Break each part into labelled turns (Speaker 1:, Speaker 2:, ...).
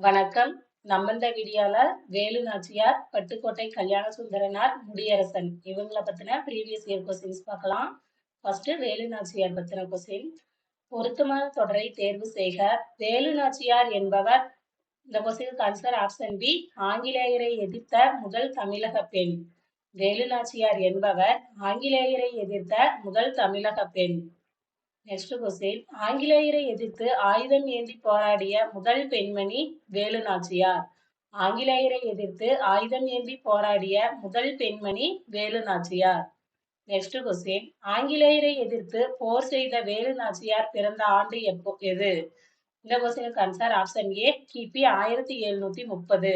Speaker 1: வணக்கம். நம்ம இந்த வீடியோல வேலு நாச்சியார் பட்டுக்கோட்டை கல்யாண சுந்தரனார் முடியரசன். இவங்களை பத்தின ப்ரீவியஸ் இயர் கொஸ்டின்ஸ் பார்க்கலாம் ஃபர்ஸ்ட் வேலு நாச்சியார் பத்தின கொஸ்டின் பொருத்தமான தொடரை தேர்வு செய்க. வேலு நாச்சியார் என்பவர் இந்த கொஸ்டினுக்கு ஆன்சர் ஆப்ஷன் பி ஆங்கிலேயரை எதிர்த்த முதல் தமிழக பெண். வேலு நாச்சியார் என்பவர் ஆங்கிலேயரை எதிர்த்த முதல் தமிழக பெண். நெக்ஸ்ட் கொஸ்டின் ஆங்கிலேயரை எதிர்த்து ஆயுதம் ஏந்தி போராடிய முதல் பெண்மணி வேலு நாச்சியார் ஆங்கிலேயரை எதிர்த்து ஆயுதம் ஏந்தி போராடிய முதல் பெண்மணி வேலு நாச்சியார் நெக்ஸ்ட் கொஸ்டின் ஆங்கிலேயரை எதிர்த்து போர் செய்த வேலு நாச்சியார் பிறந்த ஆண்டு எப்போ எது? இந்த கொஸ்டினுக்கு ஆன்சர் ஆப்ஷன் ஏ கிபி ஆயிரத்தி எழுநூத்தி முப்பது.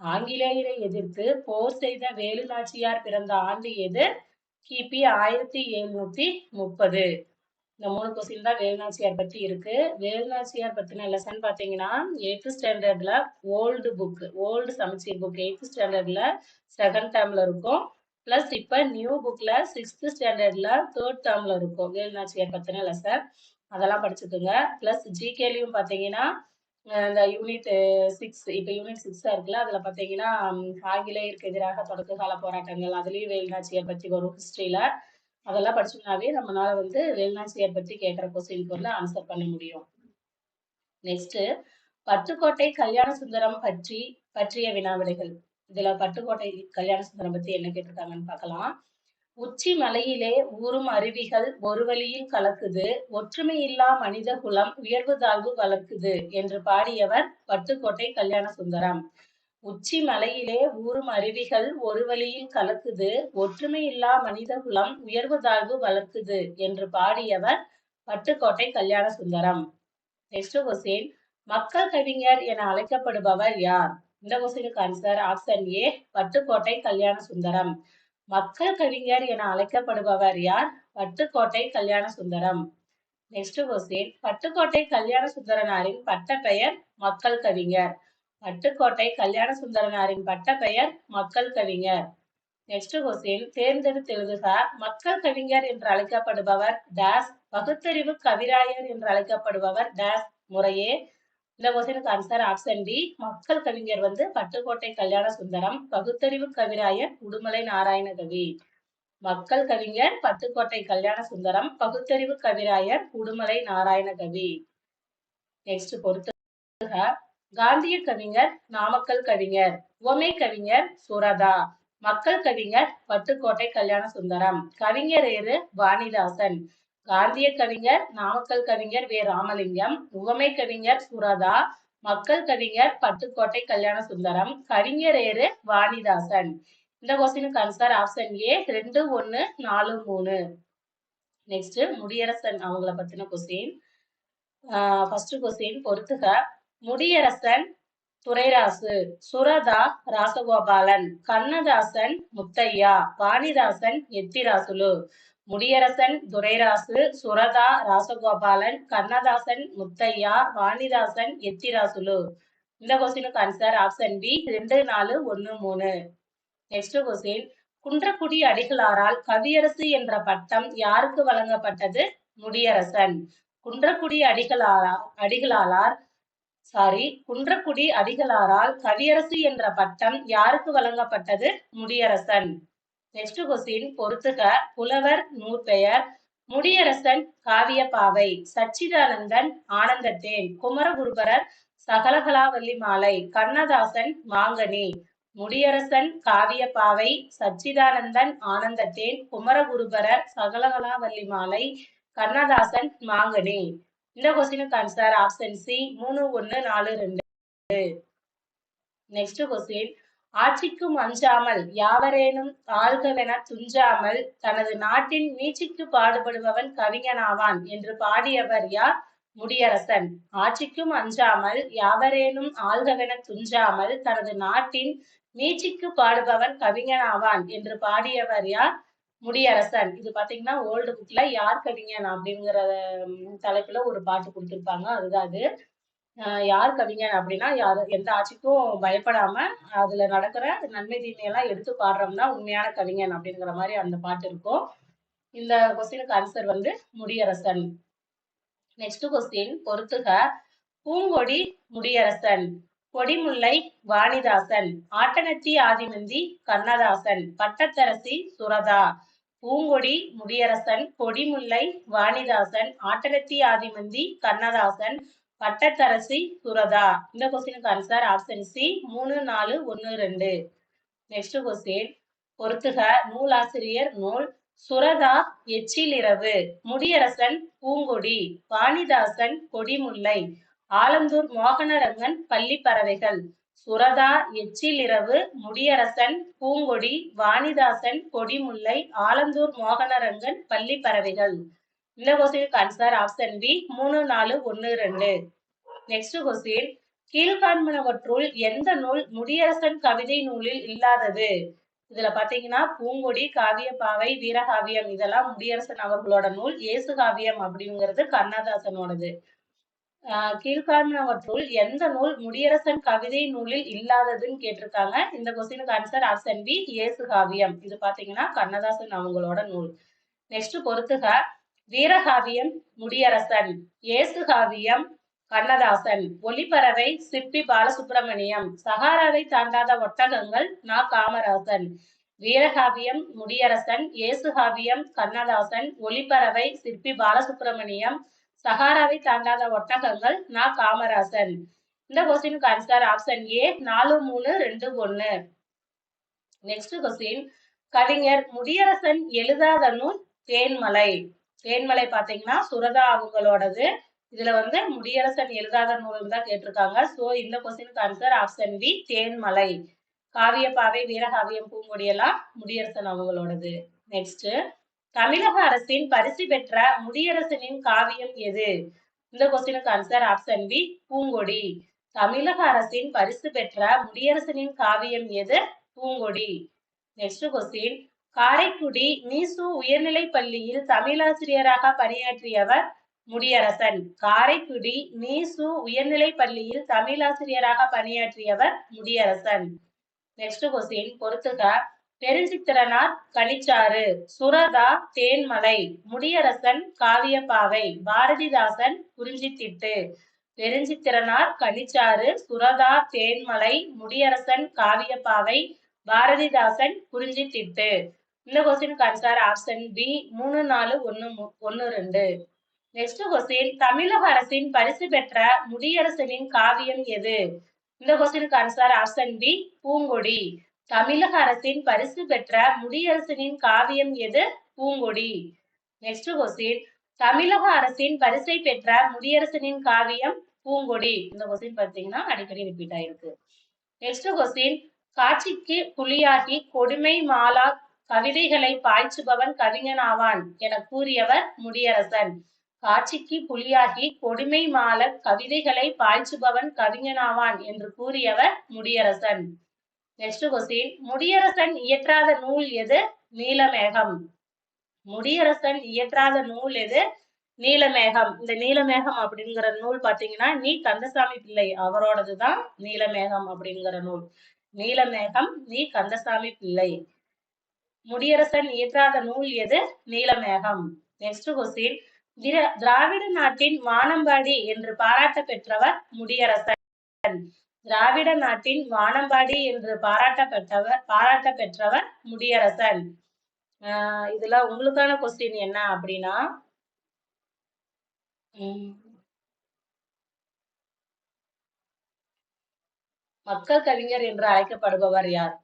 Speaker 1: ஆங்கிலேயரை எதிர்த்து போர் செய்த வேலு நாச்சியார் பிறந்த ஆண்டு எது? கிபி ஆயிரத்தி எழுநூத்தி முப்பது. இந்த மூணு கொஸ்டின் தான் வேலுநாச்சியார் பத்தி இருக்கு. வேலுநாச்சியார் பத்தின லெசன் பாத்தீங்கன்னா எயித்து ஸ்டாண்டர்ட்ல ஓல்டு புக் ஓல்டு சமச்சீர் புக் எயித்து ஸ்டாண்டர்ட்ல செகண்ட் டேர்ம்ல இருக்கும். பிளஸ் இப்ப நியூ புக்ல சிக்ஸ்த் ஸ்டாண்டர்ட்ல தேர்ட் டேர்ம்ல இருக்கும் வேலுநாச்சியார் பத்தின லெசன் அதெல்லாம் படிச்சுக்கோங்க. பிளஸ் ஜிகேலையும் பாத்தீங்கன்னா இந்த யூனிட் சிக்ஸ் இப்போ யூனிட் சிக்ஸாக இருக்குல்ல அதுல பாத்தீங்கன்னா ஆங்கிலேயருக்கு எதிராக தொடக்க கால போராட்டங்கள் அதுலயும் வேலுநாச்சியார் பத்தி வரும் ஹிஸ்டரியில அதெல்லாம் படிச்சோம்னாவே நம்மளால வந்து வேலுநாச்சியார் பற்றி கேட்குற கொஸ்டினுக்கு வந்து ஆன்சர் பண்ண முடியும். நெக்ஸ்ட் பட்டுக்கோட்டை கல்யாண சுந்தரம் பற்றி பற்றிய வினாவிடைகள். இதுல பட்டுக்கோட்டை கல்யாண சுந்தரம் பத்தி என்ன கேட்டிருக்காங்கன்னு பார்க்கலாம். உச்சி மலையிலே ஊறும் அருவிகள் ஒரு வழியில் கலக்குது ஒற்றுமை இல்லா மனித குலம் உயர்வு தாழ்வு வளர்க்குது என்று பாடியவர் பட்டுக்கோட்டை கல்யாண சுந்தரம். உச்சி மலையிலே ஊறும் அருவிகள் ஒரு வழியில் கலக்குது ஒற்றுமை இல்லா மனித குலம் உயர்வு தாழ்வு வளர்க்குது என்று பாடியவர் பட்டுக்கோட்டை கல்யாண சுந்தரம். நெக்ஸ்ட் கொஸ்டின் மக்கள் கவிஞர் என அழைக்கப்படுபவர் யார்? இந்த கொஸ்டினுக்கு answer option A Pattukkottai Kalyana Sundaram. மக்கள் கவிஞர் என அழைக்கப்படுபவர் யார்? பட்டுக்கோட்டை கல்யாண சுந்தரம். நெக்ஸ்ட் கொஸ்டின் பட்டுக்கோட்டை கல்யாண சுந்தரனாரின் பட்டப்பெயர் மக்கள் கவிஞர். பட்டுக்கோட்டை கல்யாண சுந்தரனாரின் பட்ட பெயர் மக்கள் கவிஞர். நெக்ஸ்ட் கொஸ்டின் தேர்ந்தெடுத்து எழுதுக மக்கள் கவிஞர் என்று அழைக்கப்படுபவர் டேஸ் பகுத்தறிவு கவிராயர் என்று அழைக்கப்படுபவர் டேஸ் முறையே. இந்த கொஸ்டினுக்கு ஆன்சர் ஆப்ஷன் டி மக்கள் கவிஞர் வந்து பட்டுக்கோட்டை கல்யாண சுந்தரம் பகுத்தறிவு கவிராயர் உடுமலை நாராயணகவி. மக்கள் கவிஞர் பட்டுக்கோட்டை கல்யாண சுந்தரம் பகுத்தறிவு கவிராயர் உடுமலை நாராயணகவி. நெக்ஸ்ட் பொறுத்துக காந்திய கவிஞர் நாமக்கல் கவிஞர் உவமை கவிஞர் சுரதா மக்கள் கவிஞர் பட்டுக்கோட்டை கல்யாண சுந்தரம் கவிஞர் ஏறு வாணிதாசன் காந்திய கவிஞர் நாமக்கல் கவிஞர் வே. ராமலிங்கம் உவமை கவிஞர் சுரதா மக்கள் கவிஞர் பட்டுக்கோட்டை கல்யாண சுந்தரம் கவிஞர் ஏறு வாணிதாசன். இந்த கொஸ்டினுக்கு ஆன்சர் ஆப்ஷன் ஏ ரெண்டு ஒன்னு நாலு மூணு. நெக்ஸ்ட் முடியரசன் அவங்கள பத்தின கொஸ்டின் ஃபர்ஸ்ட் கொஸ்டின் பொறுத்துக. முடியரசன் துரைராசு சுரதா ராசகோபாலன் கண்ணதாசன் முத்தையா வாணிதாசன் எத்திராசுலு. முடியரசன் துரைராசு சுரதா ராசகோபாலன் கண்ணதாசன் முத்தையா வாணிதாசன் எத்திராசுலு. இந்த கொஸ்டினுக்கு ஆன்சர் ஆப்ஷன் பி ரெண்டு நாலு ஒன்னு மூணு. நெக்ஸ்ட் கொஸ்டின் குன்றக்குடி அடிகளாரால் கவியரசு என்ற பட்டம் யாருக்கு வழங்கப்பட்டது? முடியரசன். குன்றக்குடி அடிகளாரா அடிகளாளார் சாரி குன்றக்குடி அடிகளாரால் கவியரசு என்ற பட்டம் யாருக்கு வழங்கப்பட்டது? முடியரசன். நெக்ஸ்ட் கொஸ்டின் பொறுத்துக. புலவர் நூற்பெயர். முடியரசன் காவியப்பாவை. சச்சிதானந்தன் ஆனந்தத்தேன். குமரகுருபரர் சகலகலாவல்லி மாலை. கண்ணதாசன் மாங்கனி. முடியரசன் காவியப்பாவை. சச்சிதானந்தன் ஆனந்தத்தேன். குமரகுருபரர் சகலகலாவல்லி மாலை. கண்ணதாசன் மாங்கனி. இந்த கொஸ்டினுக்கு ஆன்சர் ஆப்ஷன் சி மூணு ஒன்று நாலு ரெண்டு. நெக்ஸ்ட் கொஸ்டின் ஆட்சிக்கும் அஞ்சாமல் யாவரேனும் ஆள்களென துஞ்சாமல் தனது நாட்டின் மீட்சிக்கு பாடுபடுபவன் கவிஞனாவான் என்று பாடியவர் யார்? முடியரசன். ஆட்சிக்கும் அஞ்சாமல் யாவரேனும் ஆள்களென துஞ்சாமல் தனது நாட்டின் மீட்சிக்கு பாடுபவன் கவிஞனாவான் என்று பாடியவர் யார்? முடியரசன் இது பாத்தீங்கன்னா ஓல்டு புக்ல யார் கவிஞன் அப்படிங்கிற தலைப்புல ஒரு பாட்டு கொடுத்துருப்பாங்க. அதுதான் அது. யார் கவிஞன் அப்படின்னா யார் எந்த ஆட்சிக்கும் பயப்படாம அதுல நடக்கிற நன்மை தீமையெல்லாம் எடுத்து பாடுறோம்னா உண்மையான கவிஞன் அப்படிங்கிற மாதிரி அந்த பாட்டு இருக்கும். இந்த கொஸ்டினுக்கு ஆன்சர் வந்து முடியரசன். நெக்ஸ்ட் கொஸ்டின் பொறுத்துக. பூங்கொடி முடியரசன். கொடிமுல்லை வாணிதாசன். ஆட்டனத்தி ஆதிமந்தி கண்ணதாசன். பட்டத்தரசி சுரதா. பூங்கொடி முடியரசன் கொடிமுல்லை வாணிதாசன் ஆட்டகத்தி ஆதிமந்தி கண்ணதாசன் பட்டத்தரசி சுரதா இந்த கொஸ்டினுக்கு ஆன்சர் ஆப்ஷன் சி மூணு நாலு ஒன்னு ரெண்டு. நெக்ஸ்ட் கொஸ்டின் பொறுத்துக. நூலாசிரியர் நூல். சுரதா எச்சிலிரவு முடியரசன் பூங்கொடி. வாணிதாசன் கொடிமுல்லை. ஆலந்தூர் மோகனரங்கன் பள்ளி பறவைகள். சுரதா எச்சிலிரவு முடியரசன் பூங்கொடி வாணிதாசன் கொடிமுல்லை ஆலந்தூர் மோகனரங்கன் பள்ளி பறவைகள் இந்த கொஸ்டினுக்கு ஆன்சர் ஆப்ஷன் பி மூணு நாலு ஒன்னு ரெண்டு. நெக்ஸ்ட் கொஸ்டின் கீழ்காண்பனவற்றுள் எந்த நூல் முடியரசன் கவிதை நூலில் இல்லாதது? இதுல பாத்தீங்கன்னா பூங்கொடி காவியப்பாவை வீரகாவியம் இதெல்லாம் முடியரசன் அவர்களோட நூல் இயேசு காவியம் அப்படிங்கிறது கண்ணதாசனோடது. ஆஹ் எந்த நூல் முடியரசன் கவிதை நூலில் இல்லாததுன்னு கேட்டிருக்காங்க. இந்த கொஸ்டினுக்கு ஆன்சர் ஆப்ஷன் பி இயேசு காவியம். இது பாத்தீங்கன்னா கண்ணதாசன் அவங்களோட நூல். நெக்ஸ்ட் பொறுத்துக. வீரகாவியம் முடியரசன். இயேசு காவியம் கண்ணதாசன். ஒளிப்பறவை சிற்பி பாலசுப்பிரமணியம் சகாராவை தாண்டாத ஒட்டகங்கள் நா. காமராசன். வீரகாவியம் முடியரசன். இயேசுகாவியம் கண்ணதாசன். ஒளிப்பறவை சிற்பி பாலசுப்பிரமணியம் சஹாராவை தாண்டாத ஒட்டகங்கள் நா காமராசன். இந்த கொஸ்டினுக்கு ஆன்சர் ஆப்ஷன் ஏ நாலு மூணு ரெண்டு ஒன்னு நெக்ஸ்ட் கொஸ்டின் கவிஞர் முடியரசன் எழுதாத நூல் தேன்மலை. தேன்மலை பாத்தீங்கன்னா சுரதா அவங்களோடது. இதுல வந்து முடியரசன் எழுதாத நூல் தான் கேட்டிருக்காங்க. சோ இந்த கொஸ்டினுக்கு answer option B Thenmalai. Kaviyappavai Veerakaviyam பூங்கொடியெல்லாம் Mudiyarasan அவங்களோடது. நெக்ஸ்ட் தமிழக அரசின் பரிசு பெற்ற முடியரசனின் காவியம் எது? இந்த கொஸ்டினுக்கு ஆன்சர் ஆப்ஷன் பி பூங்கொடி. தமிழக அரசின் பரிசு பெற்ற முடியரசனின் காவியம் எது? பூங்கொடி. நெக்ஸ்ட் கொஸ்டின் காரைக்குடி மீசு உயர்நிலை பள்ளியில் தமிழாசிரியராக பணியாற்றியவர் முடியரசன். காரைக்குடி நீசு உயர்நிலை பள்ளியில் தமிழாசிரியராக பணியாற்றியவர் முடியரசன். நெக்ஸ்ட் கொஸ்டின் பொறுத்துக. பெருஞ்சித்திரனார் கனிச்சாறு சுரதா தேன்மலை முடியரசன் காவியப்பாவை பாரதிதாசன் குறிஞ்சித்திட்டு. பெருஞ்சித்திரனார் கனிச்சாறு சுரதா தேன்மலை முடியரசன் காவியப்பாவை பாரதிதாசன் குறிஞ்சித்திட்டு. இந்த கொஸ்டினுக்கு ஆன்சர் ஆப்ஷன் பி மூணு நாலு ஒன்னு ஒன்னு ரெண்டு. நெக்ஸ்ட் கொஸ்டின் தமிழக அரசின் பரிசு பெற்ற முடியரசனின் காவியம் எது? இந்த கொஸ்டினுக்கு ஆன்சர் ஆப்ஷன் பி பூங்கொடி. தமிழக அரசின் பரிசு பெற்ற முடியரசனின் காவியம் எது? பூங்கொடி. நெக்ஸ்ட் கொஸ்டின் தமிழக அரசின் பரிசை பெற்ற முடியரசனின் காவியம் பூங்கொடி. இந்த கொஸ்டின் பார்த்தீங்கன்னா அடிக்கடி ரிப்பீட் ஆயிருக்கு. நெக்ஸ்ட் கொஸ்டின் காட்சிக்கு புலியாகி கொடுமை மாலா கவிதைகளை பாய்ச்சுபவன் கவிஞனாவான் என கூறியவர் முடியரசன். காட்சிக்கு புலியாகி கொடுமை மால கவிதைகளை பாய்ச்சுபவன் கவிஞனாவான் என்று கூறியவர் முடியரசன். நெக்ஸ்ட் கொஸ்டின் முடியரசன் இயற்றாத நூல் எது? நீலமேகம். முடியரசன் இயற்றாத நூல் எது? நீலமேகம். இந்த நீலமேகம் அப்படிங்கிற நூல் பாத்தீங்கன்னா நீ கந்தசாமி பிள்ளை அவரோடதுதான் நீலமேகம் அப்படிங்கிற நூல். நீலமேகம் நீ கந்தசாமி பிள்ளை. முடியரசன் இயற்றாத நூல் எது? நீலமேகம். நெக்ஸ்ட் கொஸ்டின் திராவிட நாட்டின் வானம்பாடி என்று பாராட்ட பெற்றவர் முடியரசன். திராவிட நாட்டின் வானம்பாடி என்று பாராட்டப்பட்டவர் பாராட்ட பெற்றவர் முடியரசன். ஆஹ் இதுல உங்களுக்கான கொஸ்டின் என்ன அப்படின்னா மக்கள் கவிஞர் என்று அழைக்கப்படுபவர் யார்?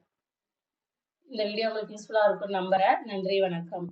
Speaker 1: இந்த வீடியோ உங்களுக்கு யூஸ்ஃபுல்லா இருக்கும் நம்புறேன். நன்றி வணக்கம்.